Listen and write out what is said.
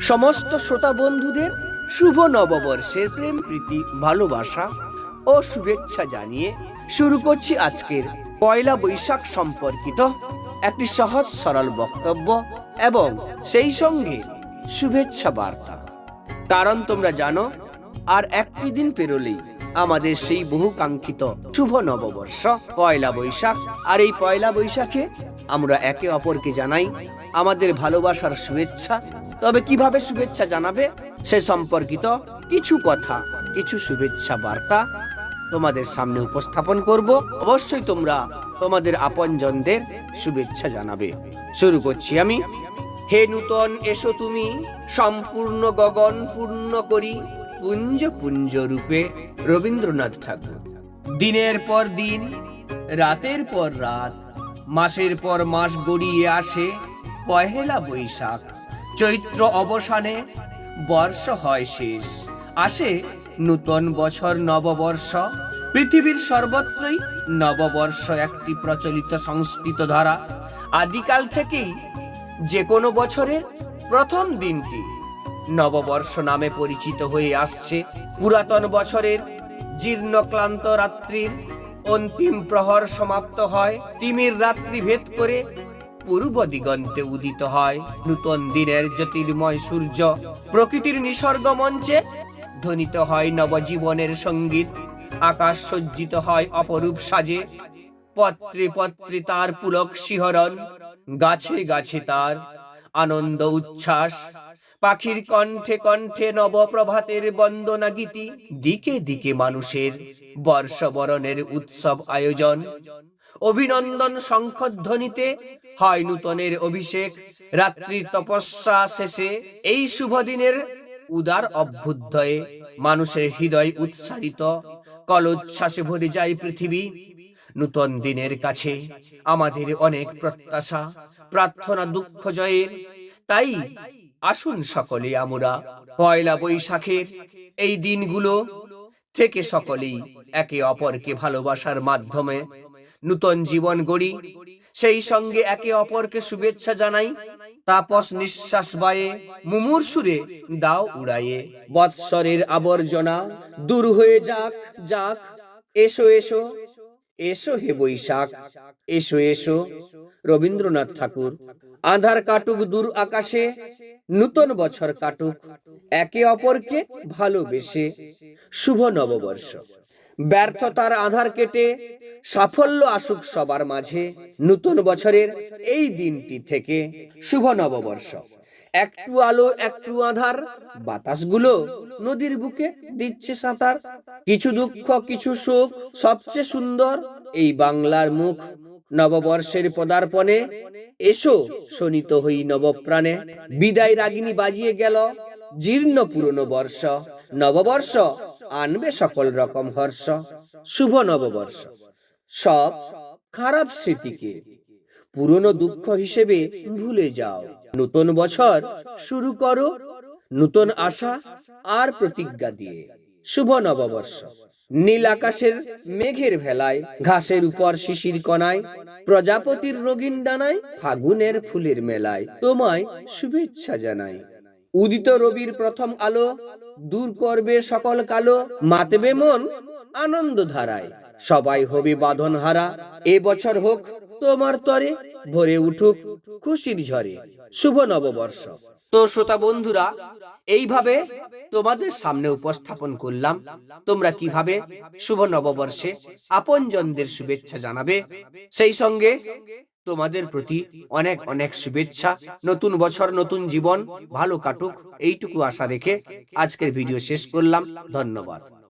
সমস্ত শ্রোতা বন্ধুদের শুভ নববর্ষের প্রেম, প্রীতি, ভালোবাসা ও শুভেচ্ছা জানিয়ে শুরু করছি আজকের পয়লা বৈশাখ সম্পর্কিত একটি সহজ, সরল বক্তব্য এবং সেই সঙ্গে শুভেচ্ছা বার্তা। কারণ তোমরা জানো, আর একটি দিন পেরোলেই আমাদের সেই বহু কাঙ্ক্ষিত শুভ নববর্ষ, পয়লা বৈশাখ। আর এই পয়লা বৈশাখে আমরা একে অপরকে জানাই আমাদের ভালোবাসার শুভেচ্ছা। তবে কীভাবে শুভেচ্ছা জানাবে সে সম্পর্কিত কিছু কথা, কিছু শুভেচ্ছা বার্তা তোমাদের সামনে উপস্থাপন করব। অবশ্যই তোমরা তোমাদের আপনজনদের শুভেচ্ছা জানাবে। শুরু করছি আমি। হে নূতন, এসো তুমি, সম্পূর্ণ গগন পূর্ণ করি। পুঞ্জ পুঞ্জ রূপে রবীন্দ্রনাথ ঠাকুর। দিনের পর দিন, রাতের পর রাত, মাসের পর মাস গড়িয়ে আসে পহেলা বৈশাখ। চৈত্র অবসানে বর্ষ হয় শেষ। আসে নূতন বছর নববর্ষ। পৃথিবীর সর্বত্রই নববর্ষ একটি প্রচলিত সংস্কৃত ধারা। আদিকাল থেকেই যে কোনো বছরের প্রথম দিনটি নববর্ষ নামে পরিচিত হয়ে আসছে পুরাতন বছরের জীর্ণক্লান্ত রাত্রির অন্তিম প্রহর সমাপ্ত হয়। তিমির রাত্রি ভেদ করে পূর্ব দিগন্তে উদিত হয়। নূতন দিনের জ্যোতির্ময় সূর্য প্রকৃতির নিসর্গ মঞ্চে ধ্বনিত হয় নবজীবনের সংগীত। আকাশ সজ্জিত হয় অপরূপ সাজে। পত্রে পত্রে তার পুলক শিহরণ, গাছে গাছে তার আনন্দ উচ্ছ্বাস। পাখির কণ্ঠে কণ্ঠে নবপ্রভাতের বন্দনা গীতি, দিকে দিকে মানুষের বর্ষবরণের উৎসব আয়োজন। অভিনন্দন শঙ্খধ্বনিতে হয় নূতনের অভিষেক। রাত্রির তপস্যা শেষে এই শুভ দিনের উদার অভ্যুদয়ে মানুষের হৃদয় উৎসাহিত। কলোচ্ছ্বাসে ভরে যায় পৃথিবী। নূতন দিনের কাছে আমাদের অনেক প্রত্যাশা, প্রার্থনা, দুঃখ, জয়ের। তাই আসুন সকলে আমরা পয়লা বৈশাখের এই দিনগুলো থেকে সকলেই একে অপরকে ভালোবাসার মাধ্যমে নূতন জীবন গড়ি। সেই সঙ্গে একে অপরকে শুভেচ্ছা জানাই, তাপস নিঃশ্বাস বায়ে মুমুর সুরে দাও উড়াইয়ে বৎসরের আবর্জনা দূর হয়ে যাক যাক, এসো এসো। এসো হে বৈশাখ, এসো এসো, রবীন্দ্রনাথ ঠাকুর। আধার কাটুক দূর আকাশে, নূতন বছর কাটুক, একে অপরকে ভালোবেসে। শুভ নববর্ষ। ব্যর্থতার আধার কেটে সাফল্য আসুক সবার মাঝে নূতন বছরের এই দিনটি থেকে শুভ নববর্ষ। একটু আলো, একটু আধার, বাতাসগুলো নদীর বুকে দিচ্ছে সাঁতার। কিছু দুঃখ, কিছু সুখ, সবচেয়ে সুন্দর এই বাংলার মুখ। নববর্ষের পদার্পণে এসো শোনিত হই নবপ্রাণে। বিদায় রাগিনী বাজিয়ে গেল জীর্ণ পুরনো বর্ষ, নববর্ষ, আনবে সকল রকম হর্ষ, শুভ নববর্ষ। সব খারাপ স্মৃতিকে পুরনো দুঃখ হিসেবে ভুলে যাও। নতুন বছর শুরু করো, নতুন আশা আর প্রতিজ্ঞা দিয়ে। শুভ নববর্ষ। নীল আকাশের মেঘের ভেলায়, ঘাসের উপর শিশির কণায়, প্রজাপতির রঙিন ডানায়, ফাগুনের ফুলের মেলায়। তোমায় শুভেচ্ছা জানাই। উদিত রবির প্রথম আলো, দূর করবে সকল কালো, মাতবে মন আনন্দ ধারায় সবাই হবে বাঁধন হারা এ বছর হোক তোমার তরে, ভরে উঠুক খুশির ঝরে। শুভ নববর্ষ। তো শ্রোতা বন্ধুরা, এইভাবে তোমাদের সামনে উপস্থাপন করলাম। তোমরা কীভাবে শুভ নববর্ষে আপনজনদের শুভেচ্ছা জানাবে, সেই সঙ্গে তোমাদের প্রতি অনেক অনেক শুভেচ্ছা নতুন বছর নতুন জীবন ভালো কাটুক। এইটুকু আশা রেখে আজকের ভিডিও শেষ করলাম। ধন্যবাদ।